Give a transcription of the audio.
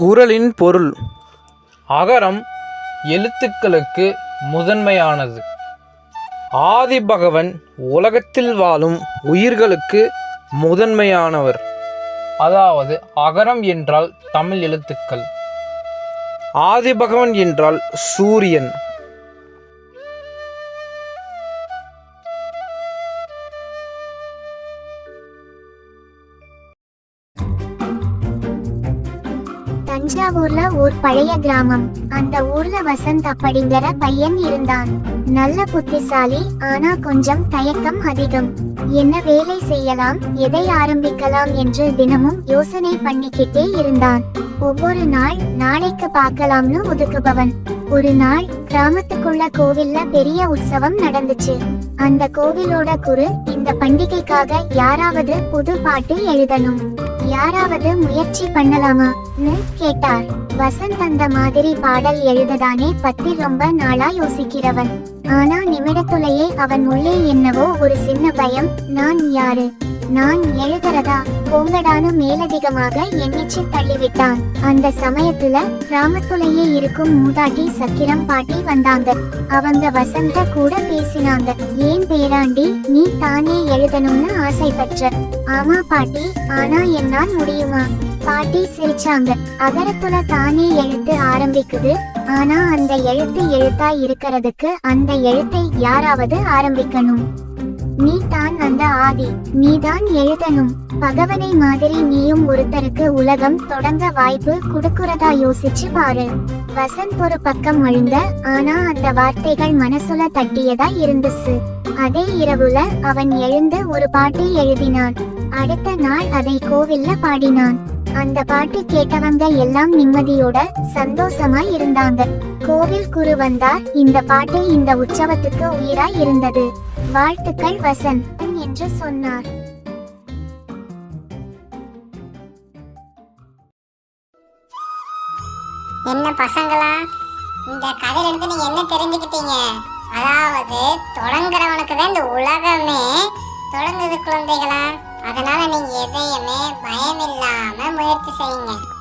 குரலின் பொருள். அகரம் எழுத்துக்களுக்கு முதன்மையானது. ஆதிபகவன் உலகத்தில் வாழும் உயிர்களுக்கு முதன்மையானவர். அதாவது அகரம் என்றால் தமிழ் எழுத்துக்கள். ஆதிபகவன் என்றால் சூரியன். தஞ்சாவூர்ல ஒரு பழைய கிராமம். அந்த ஊர்ல வசந்த் அப்படிங்கிற பையன் இருந்தான். நல்ல புத்திசாலி ஆனா கொஞ்சம் தயக்கம் அதிகம். என்ன வேலை செய்யலாம் எதை ஆரம்பிக்கலாம் என்று தினமும் யோசனை பண்ணிக்கிட்டே இருந்தான். ஒவ்வொரு நாள் நாளைக்கு பார்க்கலாம்னு ஒதுக்குபவன். ஒரு நாள் கிராமத்துக்குள்ள கோவில்ல பெரிய உற்சவம் நடந்துச்சு. அந்த கோவிலோட குரு இந்த பண்டிகைக்காக யாராவது புது பாட்டு எழுதணும். யாராவது முயற்சி பண்ணலாமான்னு கேட்டார். வசந்த் அந்த மாதிரி பாடல் எழுததானே பத்தி ரொம்ப நாளா யோசிக்கிறவன். ஆனா நிமிடத்துலயே அவன் உள்ளே என்னவோ ஒரு சின்ன பயம் நான் யாரு? நான் எழுதுறதா? பொங்கடானு மேலதிகமாக எண்ணிச்சு தள்ளிவிட்டான். அந்த சமயத்துல கிராமத்துலயே இருக்கும் மூதாட்டி சக்கிரம் பாட்டி வந்தாங்க. அவங்க வசந்த கூட பேசினாங்க. ஏன் பேராண்டி நீ தானே எழுதணும்னு ஆசைப்பட்ட ஆமா பாட்டி ஆனா என்னால் முடியுமா? பாட்டி சிரிச்சாங்க. அகரத்துல தானே எழுத்து ஆரம்பிக்குது. ஆனா அந்த எழுத்து எழுத்தா இருக்கிறதுக்கு அந்த எழுத்தை யாராவது ஆரம்பிக்கணும். நீ தான் அந்த ஆதி. நீதான் எழுதணும். பகவனை மாதிரி நீயும் ஒருத்தருக்கு உலகம் தொடங்க வாய்ப்பு கொடுக்கிறதா யோசிச்சு பாரு. வசந்த் ஒரு பக்கம் அழுந்த ஆனா அந்த வார்த்தைகள் மனசுல தட்டியதா இருந்துச்சு. அதே இரவுல அவன் எழுந்து ஒரு பாட்டை எழுதினான். அடுத்த நாள் அதை கோவில்ல பாடினான். அந்த பாட்டு கேட்டவங்க எல்லாம் நிம்மதியோட சந்தோஷமா இருந்தாங்க. கோவில் குரு வந்தார். இந்த பாட்டு இந்த உற்சவத்துக்கு உயிராய் இருந்தது. வாழ்த்துக்கள் வசந்த் என்று சொன்னார். என்ன பசங்களா? இந்த கதையில இருந்து நீங்க என்ன தெரிஞ்சுக்கிட்டீங்க? அதாவது தொடங்குறவனுக்கு தான் இந்த உலகமே தொடங்குது குழந்தைகளா. அதனால நீங்க எதையுமே பயம் இல்லாம முயற்சி செய்யுங்க.